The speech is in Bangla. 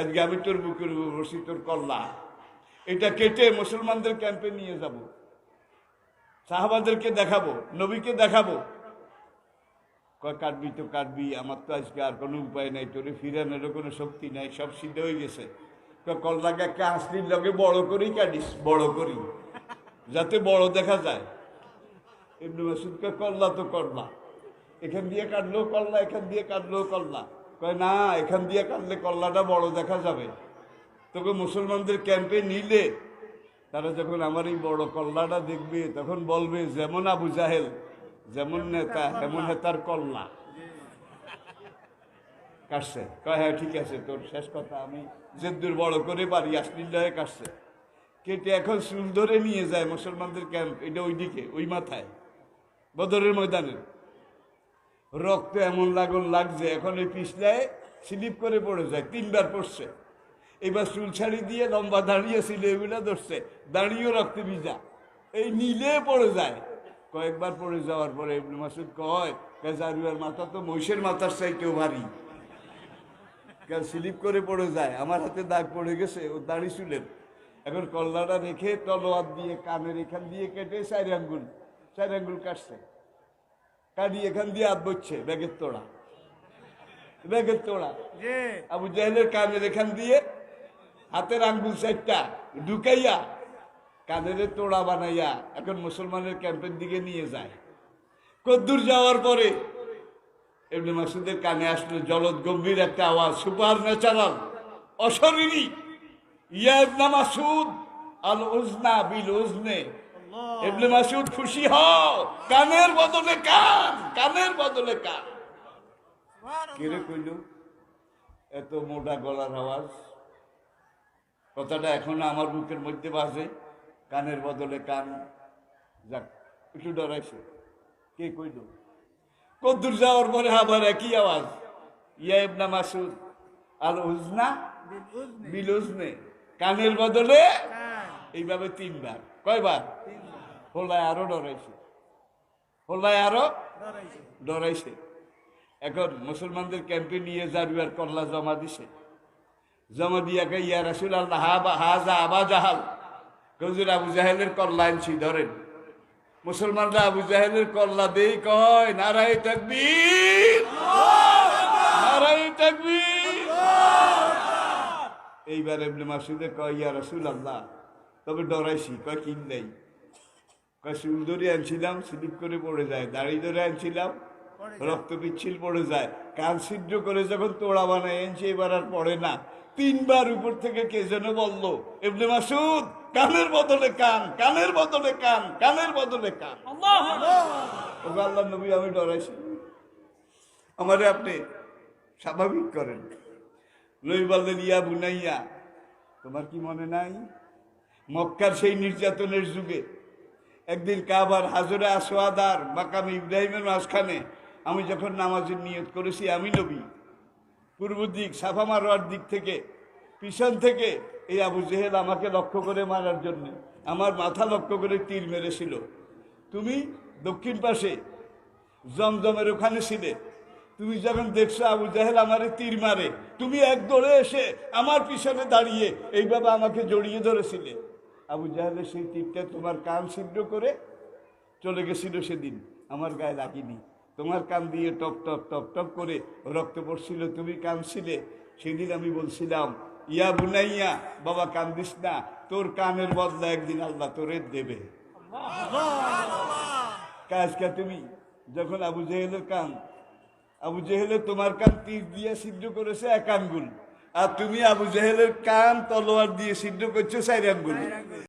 আজকে আমি তোর বুকের বসি তোর কল্লা। এটা কেটে মুসলমানদের ক্যাম্পে নিয়ে যাব। সাহাবাদেরকে দেখাবো, নবীকে দেখাবো। কাটবি তো কাটবি, আমার তো আজকে আর কোনো উপায় নাই, তোরে ফিরানোরও কোনো শক্তি নাই, সব সিদ্ধ হয়ে গেছে। কল্লাকে একটা হাসলির লগে বড় করেই কাটিস, বড় করি, যাতে বড় দেখা যায়। এমনি মাসুদকে কল্লা তো করলা এখান দিয়ে কাটলেও কল্লা, এখান দিয়ে কাটলেও কল্লা। কয়, না, এখান দিয়ে কাটলে কল্লাটা বড় দেখা যাবে। তোকে মুসলমানদের ক্যাম্পে নিলে, তারা যখন আমার এই বড় কল্লাটা দেখবে, তখন বলবে, যেমন আবু জাহেল, যেমন নেতা এমন হেতার কল্লা। কাটছে। কয় হ্যাঁ ঠিক আছে, তোর শেষ কথা, আমি যে দূর বড় করে পারি আসলিল্লাহে কাটছে। কেটে এখন চুল ধরে নিয়ে যায় মুসলমানদের ক্যাম্প, এটা ওইদিকে, ওই মাথায়, বদরের ময়দানে। রক্ত এমন লাগুন লাগছে, এখন ওই পিছলায় স্লিপ করে পড়ে যায়, তিনবার পড়ছে। এবার চুল ছাড়ি দিয়ে লম্বা দাঁড়িয়েছিল এগুলো ধরছে, দাঁড়িয়েও রক্তে ভিজা। এই নীলে পড়ে যায়। কয়েকবার পড়ে যাওয়ার পরে মাসুদ কয় জারুয়ার মাথা তো মহিষের মাথার চাইতেও ভারী। কাল স্লিপ করে পড়ে যায়, আমার হাতে দাগ পড়ে গেছে, ও দাড়ি চুলের। এখন কল্লাটা রেখে তলোয়ার দিয়ে, কানের এখান দিয়ে কেটে চার আঙ্গুল চার আঙ্গুল কাটছে। কাটি এখান দিয়ে হাত বচ্ছে ব্যাগের তোড়া। ব্যাগের তোড়া। আবু জাহেলের কানের এখান দিয়ে হাতের আঙ্গুল সাইডটা ঢুকাইয়া কানের তোড়া বানাইয়া এখন মুসলমানের ক্যাম্পের দিকে নিয়ে যায়। কদ্দূর যাওয়ার পরে এমনি মাসুদের কানে আসলো জলদ গম্ভীর একটা আওয়াজ সুপার ন্যাচারাল অশরীরী। ইয়া ইবনে মাসুদ আল উজনা বিল উজনে ইবনে মাসুদ খুশি হও। কানের বদলে কান কানের বদলে কান। কেড়ে কইল? এত মোটা গলার আওয়াজ। কথাটা এখনও আমার বুকের মধ্যে বাজে। কানের বদলে কান। যাক একটু ডরাইছে। কে কইল? কদ্দূর যাওয়ার পরে আবার একই আওয়াজ। ইয়া ইবনা মাসুদ আল উজনা বিল উজনে। কানের বদলে এইভাবে তিনবার। কয়বার? হোলায় আরও ডরাইছে। হোলায় আরও ডরাইছে। এখন মুসলমানদের ক্যাম্পে নিয়ে জারুয়ার কল্লা জমা দিছে। জমা দিয়াকে ইয়া রাসুল আল্লাহ হাজা আবা জাহাল। গজুর আবু জাহেলের কল্লা আনছি ধরেন। মুসলমানরা আবু জাহেলের কল্লা দেই কয় নারায় তাকবীর। নারায় তাকবীর। এইবার এমনি মাসুদে কয় ইয়া রাসুল আল্লাহ তবে ডরাইছি কয় কিন নেই? চুল ধরে আনছিলাম স্লিপ করে পড়ে যায় দাড়ি ধরে আনছিলাম রক্ত পিচ্ছিল পড়ে যায়। কান ছিদ্র করে যখন তোড়া বানায় আনছে এবার আর পড়ে না। তিনবার উপর থেকে কে যেন বলল এমনি মাসুদ কানের বদলে কান কানের বদলে কান কানের বদলে কান। আল্লাহ নবী আমি ডরাইছি। আমারে আপনি স্বাভাবিক করেন। নই বললেন ইয়া বুনাইয়া তোমার কি মনে নাই? মক্কার সেই নির্যাতনের যুগে একদিন কাবার হাজরে আসোয়াদার মাকাম ইব্রাহিমের মাঝখানে আমি যখন নামাজের নিয়ত করেছি, আমি নবী। পূর্ব দিক, সাফা মারোয়ার দিক থেকে, পিছন থেকে এই আবু জেহেল আমাকে লক্ষ্য করে মারার জন্য, আমার মাথা লক্ষ্য করে তীর মেরেছিল। তুমি দক্ষিণ পাশে, জমজমের ওখানে ছিলে। তুমি যখন দেখছ আবু জাহেল আমারে তীর মারে, তুমি এক দৌড়ে এসে আমার পিছনে দাঁড়িয়ে এইভাবে আমাকে জড়িয়ে ধরেছিলে। আবু জাহেলের সেই তীরটা তোমার কান ছিদ্র করে চলে গেছিল সেদিন। আমার গায়ে লাগিনি। তোমার কান দিয়ে টপ টপ টপ টপ করে রক্ত পড়ছিল, তুমি কাঁদছিলে সেদিন আমি বলছিলাম, ইয়া বুনাইয়া, বাবা কান্দিস না, তোর কানের বদলা একদিন আল্লাহ তোরে দেবে। কাজকা তুমি যখন আবু জেহেলের কান, আবু জেহেলের তোমার কান তীর দিয়ে সিদ্ধ করেছে এক আঙ্গুল। আর তুমি আবু জাহেলের কান তলোয়ার দিয়ে সিদ্ধ করছ সাইরাঙ্গুলি